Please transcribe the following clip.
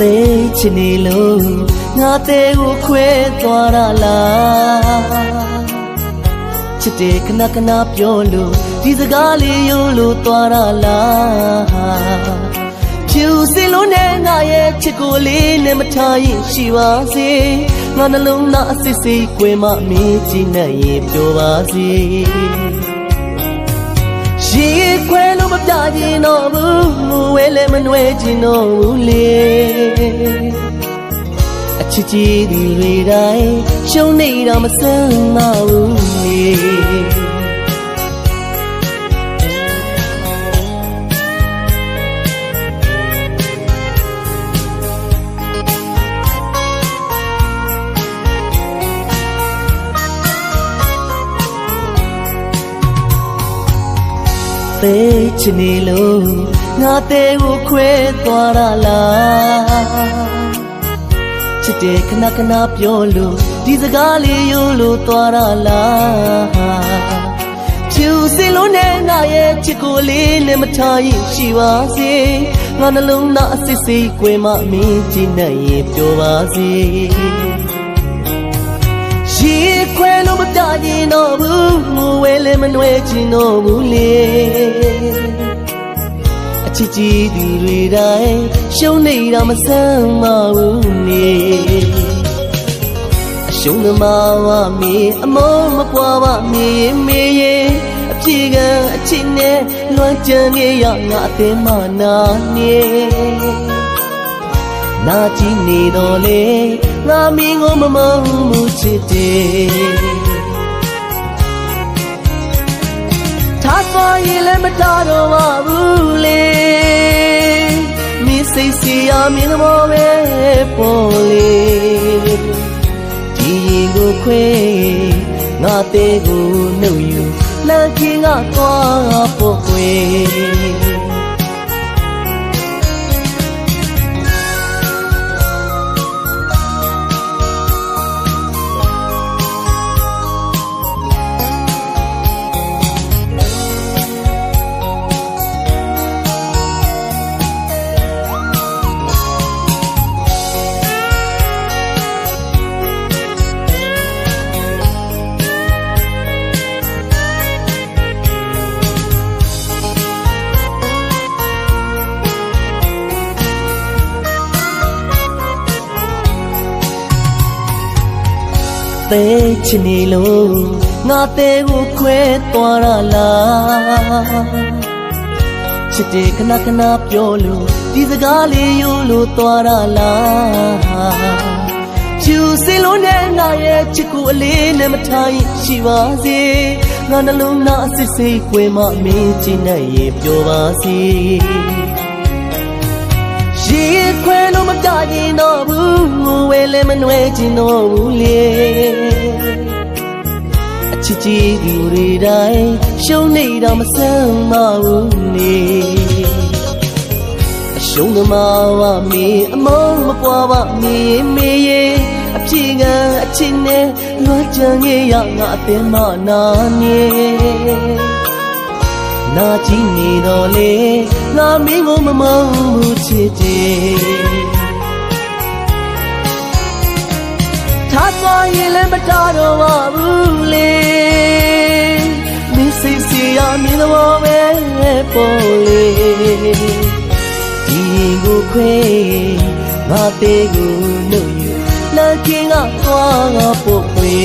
သိချင်နေလို့ငါသေးကိုခွဲသွားရလားချစ်တယ်ခဏခဏပြောလို့ဒီစကားလေးယုံလို့သွားရလားဖြူစင်လုံးနဲ့ငါရဲ့ချစ်ကိုလေးနဲ့မထားရင်ရှိပါစေငါနှလုံးသားအစစ်စစ်ကွယ်မမင်းကြည့်နေရင်ပြောပါစေရေခွဲလို့မပြခြင်းတော့ဘူးငိုဝဲ လည်းမနှွဲခြင်းတော့ဘူးလေအချစ်ကြီးသူတွေတိုင်းရှုံးနေတာမဆန်းမဘူး သိချင်နေလို့ငါသေးကိုခွဲသွားရလားချစ်တယ်ခဏခဏပြောလို့ဒီစကားလေးယုံလို့သွားရလားဖြူစင်လုံးနဲ့ငါရဲ့ချစ်ကိုလေးနဲ့မထားရင်ရှိပါစေငါနှလုံးသားအစစ်စစ်ကွယ်မမင်းကြည့်နေရင်ပြောပါစေ ရေခွဲလို့မပြခြင်းတော့ဘူးငိုဝဲလည်းမနှွဲခြင်းတော့ဘူးလေအချစ်ကြီးသူတွေတိုင်းရှုံးနေတာမဆန်းမဘူးလေအရှုံးသမားဝမေအမောမပွားပါမေမေရဲ့အပြေကအချစ်နဲ့လွမ်းကြံနေရငါအသိမနာနေ နာကြည့်နေတော့လေငါမင်းကိုမမုန်းမှုချစ်တယ်ထားသွားရင်လည်းမတော်တော့ပါဘူးလေမင်းစိတ်စီရမင်းသဘောပဲပေါ်လေဒီရင်ကိုခွဲငါသေးကိုနှုတ်ယူလမ်းချင်းကသွားဖို့ခွေ သိချင်နေလို့ငါသေးကိုခွဲသွားရလားချစ်တယ်ခဏခဏပြောလို့ဒီစကားလေးယုံလို့သွားရလားဖြူစင်လုံးနဲ့ငါရဲ့ချစ်ကိုအလေးနဲ့မထားရင်ရှိပါစေငါနှလုံးသားအစစ်စစ်ကွယ်မမင်းကြည့်နေရင်ပြောပါစေရေခွဲလို့မကြရင်တော့ဘူးငိုဝဲ လည်းမနှွဲချင်တော့ဘူးလေအချစ်ကြီးသူတွေတိုင်းရှုံးနေတာမဆန်းမဘူးလေအရှုံးသမားဝမေအမောမပွားပါမေမေရဲ့အပြေကအချစ်နဲ့လွှမ်းကြံရဲ့ရငါအသိမနာနေနာကြည့်နေတော့လေငါမင်းကိုမမုန်းဘူးချစ်တယ် ထားသွားရင်လည်းမတော်တော့ပါဘူးလေမင်းစိတ်စီရမင်းသဘောပဲပေါ်လေဒီကိုခွေငါတေးကိုနှုတ်ယူလမ်းကင်းကသွားငါပို့ခွေ